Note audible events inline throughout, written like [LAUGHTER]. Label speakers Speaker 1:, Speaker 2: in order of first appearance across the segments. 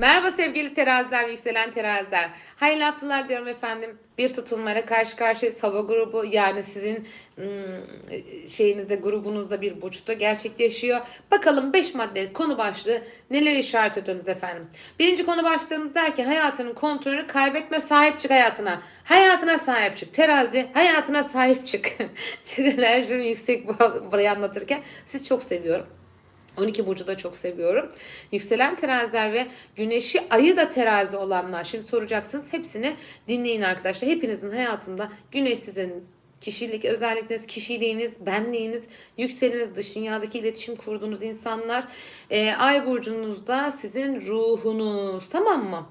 Speaker 1: Merhaba sevgili teraziler yükselen teraziler. Hayırlı haftalar diyorum efendim. Bir tutulmayla karşı karşıyayız. Hava grubu yani sizin ım, şeyinizde grubunuzda bir burçta gerçekleşiyor. Bakalım 5 madde konu başlığı neler işaret ediyorsunuz efendim. Birinci konu başlığımız der ki hayatının kontrolünü kaybetme sahip çık hayatına. Hayatına sahip çık. Terazi hayatına sahip çık. [LAUGHS] Çok enerjim yüksek bu- burayı anlatırken. Sizi çok seviyorum. 12 burcu da çok seviyorum. Yükselen teraziler ve güneşi ayı da terazi olanlar. Şimdi soracaksınız hepsini dinleyin arkadaşlar. Hepinizin hayatında güneş sizin kişilik özellikleriniz, kişiliğiniz, benliğiniz, yükseliniz, dış dünyadaki iletişim kurduğunuz insanlar. Ee, ay burcunuzda sizin ruhunuz tamam mı?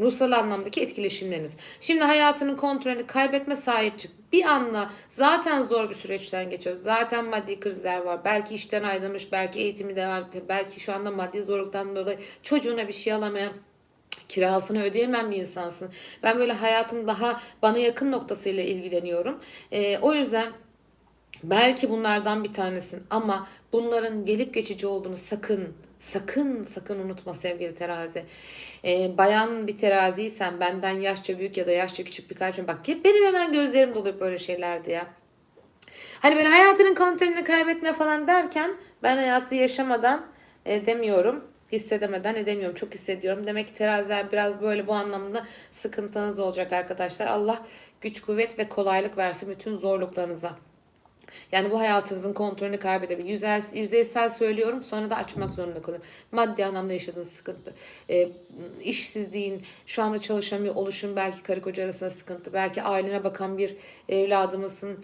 Speaker 1: Ruhsal anlamdaki etkileşimleriniz. Şimdi hayatının kontrolünü kaybetme sahip çık. Bir anla zaten zor bir süreçten geçiyoruz. Zaten maddi krizler var. Belki işten ayrılmış, belki eğitimi devam ediyor. Belki şu anda maddi zorluktan dolayı çocuğuna bir şey alamayan kirasını ödeyemem bir insansın. Ben böyle hayatın daha bana yakın noktasıyla ilgileniyorum. Ee, o yüzden belki bunlardan bir tanesin ama bunların gelip geçici olduğunu sakın sakın sakın unutma sevgili terazi. Ee, bayan bir teraziysen benden yaşça büyük ya da yaşça küçük birkaç bak hep benim hemen gözlerim doluyor böyle şeylerdi ya. Hani ben hayatının kontrolünü kaybetme falan derken ben hayatı yaşamadan e, demiyorum. Hissedemeden edemiyorum. Çok hissediyorum. Demek ki teraziler biraz böyle bu anlamda sıkıntınız olacak arkadaşlar. Allah güç, kuvvet ve kolaylık versin bütün zorluklarınıza. Yani bu hayatınızın kontrolünü kaybedebilir. Yüzey, yüzeysel söylüyorum sonra da açmak zorunda kalıyorum. Maddi anlamda yaşadığınız sıkıntı. E, işsizliğin, şu anda çalışamıyor oluşun belki karı koca arasında sıkıntı. Belki ailene bakan bir evladımızın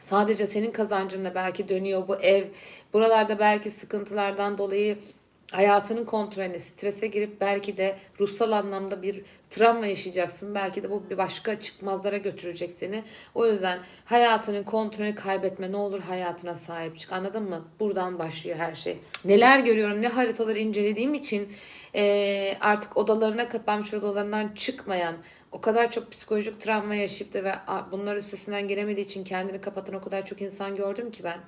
Speaker 1: Sadece senin kazancınla belki dönüyor bu ev. Buralarda belki sıkıntılardan dolayı hayatının kontrolüne, strese girip belki de ruhsal anlamda bir travma yaşayacaksın. Belki de bu bir başka çıkmazlara götürecek seni. O yüzden hayatının kontrolünü kaybetme. Ne olur hayatına sahip çık. Anladın mı? Buradan başlıyor her şey. Neler görüyorum, ne haritaları incelediğim için eee, artık odalarına kapanmış odalarından çıkmayan, o kadar çok psikolojik travma yaşayıp da ve bunlar üstesinden gelemediği için kendini kapatan o kadar çok insan gördüm ki ben.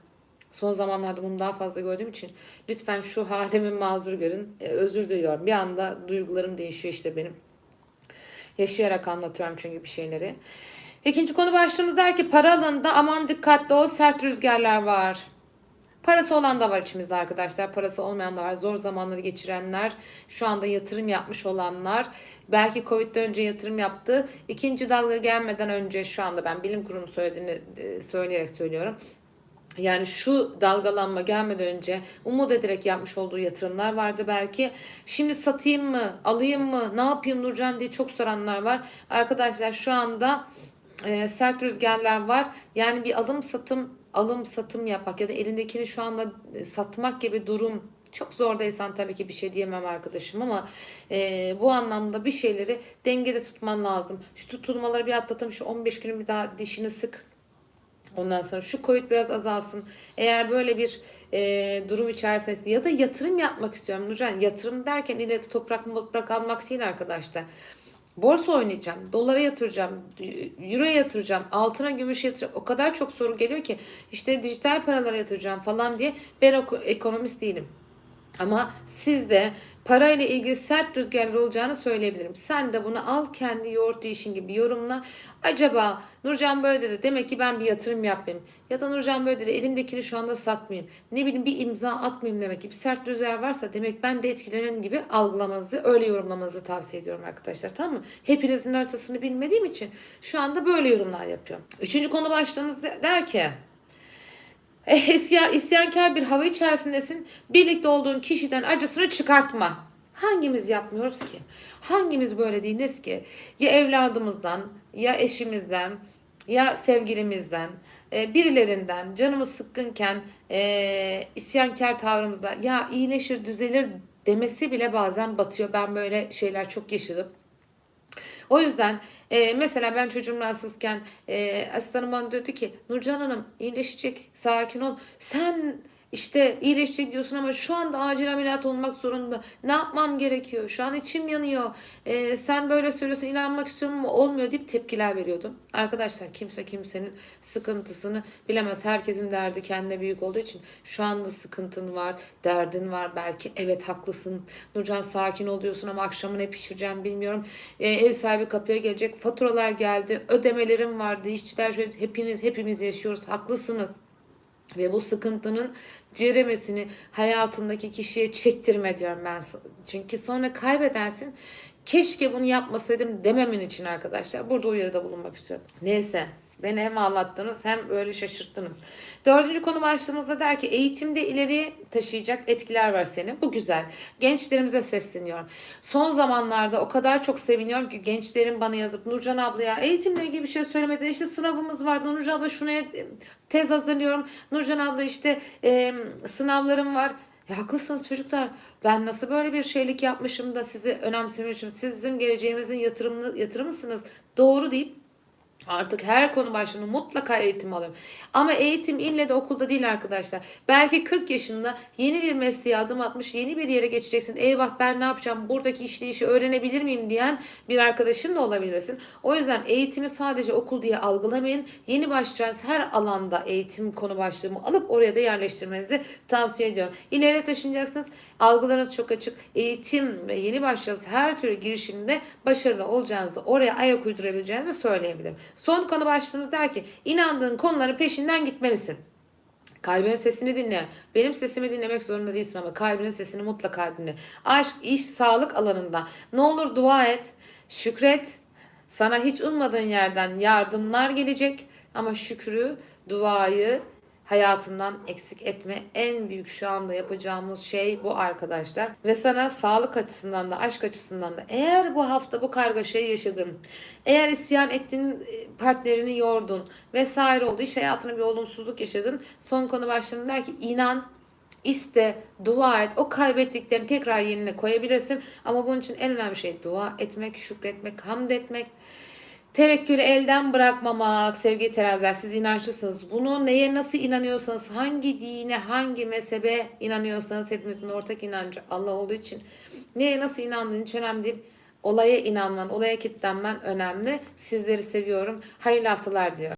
Speaker 1: Son zamanlarda bunu daha fazla gördüğüm için lütfen şu halimi mazur görün. E, özür diliyorum. Bir anda duygularım değişiyor işte benim. Yaşayarak anlatıyorum çünkü bir şeyleri. İkinci konu başlığımız der ki para alanında aman dikkatli ol sert rüzgarlar var. Parası olan da var içimizde arkadaşlar. Parası olmayan da var. Zor zamanları geçirenler, şu anda yatırım yapmış olanlar, belki Covid'den önce yatırım yaptı. İkinci dalga gelmeden önce şu anda ben bilim kurulu söylediğini e, söyleyerek söylüyorum. Yani şu dalgalanma gelmeden önce umut ederek yapmış olduğu yatırımlar vardı belki. Şimdi satayım mı, alayım mı, ne yapayım Nurcan diye çok soranlar var. Arkadaşlar şu anda e, sert rüzgarlar var. Yani bir alım satım alım satım yapmak ya da elindekini şu anda e, satmak gibi durum çok zordaysan tabii ki bir şey diyemem arkadaşım ama e, bu anlamda bir şeyleri dengede tutman lazım. Şu tutulmaları bir atlatalım şu 15 günü bir daha dişini sık. Ondan sonra şu COVID biraz azalsın. Eğer böyle bir e, durum içerisindesin ya da yatırım yapmak istiyorum Nurcan. Yatırım derken ille toprak toprak almak değil arkadaşlar. Borsa oynayacağım, dolara yatıracağım, euroya yatıracağım, altına gümüşe yatıracağım. O kadar çok soru geliyor ki işte dijital paralara yatıracağım falan diye ben eko- ekonomist değilim. Ama siz de parayla ilgili sert rüzgarlar olacağını söyleyebilirim. Sen de bunu al kendi yoğurt işin gibi yorumla. Acaba Nurcan böyle dedi demek ki ben bir yatırım yapmayayım. Ya da Nurcan böyle dedi elimdekini şu anda satmayayım. Ne bileyim bir imza atmayayım demek ki. Bir sert rüzgar varsa demek ben de etkilenen gibi algılamanızı öyle yorumlamanızı tavsiye ediyorum arkadaşlar tamam mı? Hepinizin haritasını bilmediğim için şu anda böyle yorumlar yapıyorum. Üçüncü konu başlığımız der ki isyan, isyankar bir hava içerisindesin. Birlikte olduğun kişiden acısını çıkartma. Hangimiz yapmıyoruz ki? Hangimiz böyle değiliz ki? Ya evladımızdan, ya eşimizden, ya sevgilimizden, e, birilerinden canımız sıkkınken e, isyankar tavrımızda ya iyileşir, düzelir demesi bile bazen batıyor. Ben böyle şeyler çok yaşadım. O yüzden e, mesela ben çocuğum rahatsızken e, asistanım bana diyordu ki Nurcan Hanım iyileşecek sakin ol. Sen işte iyileşecek diyorsun ama şu anda acil ameliyat olmak zorunda. Ne yapmam gerekiyor? Şu an içim yanıyor. Ee, sen böyle söylüyorsun inanmak istiyorum ama olmuyor deyip tepkiler veriyordum. Arkadaşlar kimse kimsenin sıkıntısını bilemez. Herkesin derdi kendine büyük olduğu için şu anda sıkıntın var, derdin var. Belki evet haklısın. Nurcan sakin ol diyorsun ama akşamı ne pişireceğim bilmiyorum. Ee, ev sahibi kapıya gelecek. Faturalar geldi. Ödemelerim vardı. İşçiler şöyle hepiniz hepimiz yaşıyoruz. Haklısınız. Ve bu sıkıntının ceremesini hayatındaki kişiye çektirme diyorum ben. Çünkü sonra kaybedersin. Keşke bunu yapmasaydım dememin için arkadaşlar. Burada uyarıda bulunmak istiyorum. Neyse. Beni hem ağlattınız hem böyle şaşırttınız. Dördüncü konu başlığımızda der ki eğitimde ileriye taşıyacak etkiler var senin. Bu güzel. Gençlerimize sesleniyorum. Son zamanlarda o kadar çok seviniyorum ki gençlerin bana yazıp Nurcan abla ya eğitimle ilgili bir şey söylemedi. İşte sınavımız vardı. Nurcan abla şuna tez hazırlıyorum. Nurcan abla işte e, sınavlarım var. Ya haklısınız çocuklar. Ben nasıl böyle bir şeylik yapmışım da sizi önemsemişim. Siz bizim geleceğimizin yatırımlı, yatırımısınız. Doğru deyip Artık her konu başlığında mutlaka eğitim alıyorum. Ama eğitim ille de okulda değil arkadaşlar. Belki 40 yaşında yeni bir mesleğe adım atmış, yeni bir yere geçeceksin. Eyvah ben ne yapacağım, buradaki işleyişi öğrenebilir miyim diyen bir arkadaşın da olabilirsin. O yüzden eğitimi sadece okul diye algılamayın. Yeni başlayacağınız her alanda eğitim konu başlığımı alıp oraya da yerleştirmenizi tavsiye ediyorum. İleriye taşınacaksınız. Algılarınız çok açık. Eğitim ve yeni başladığınız her türlü girişimde başarılı olacağınızı, oraya ayak uydurabileceğinizi söyleyebilirim. Son konu başlığımız der ki inandığın konuların peşinden gitmelisin. Kalbinin sesini dinle. Benim sesimi dinlemek zorunda değilsin ama kalbinin sesini mutlaka dinle. Aşk, iş, sağlık alanında ne olur dua et, şükret. Sana hiç ummadığın yerden yardımlar gelecek ama şükrü, duayı hayatından eksik etme. En büyük şu anda yapacağımız şey bu arkadaşlar. Ve sana sağlık açısından da aşk açısından da eğer bu hafta bu kargaşayı yaşadın, eğer isyan ettin, partnerini yordun vesaire oldu, iş hayatına bir olumsuzluk yaşadın. Son konu başlığında der ki inan, iste, dua et. O kaybettiklerini tekrar yerine koyabilirsin. Ama bunun için en önemli şey dua etmek, şükretmek, hamd etmek. Tevekkülü elden bırakmamak sevgili teraziler siz inançlısınız. Bunu neye nasıl inanıyorsanız hangi dine hangi mezhebe inanıyorsanız hepimizin ortak inancı Allah olduğu için neye nasıl inandığın hiç önemli değil. Olaya inanman, olaya kilitlenmen önemli. Sizleri seviyorum. Hayırlı haftalar diliyorum.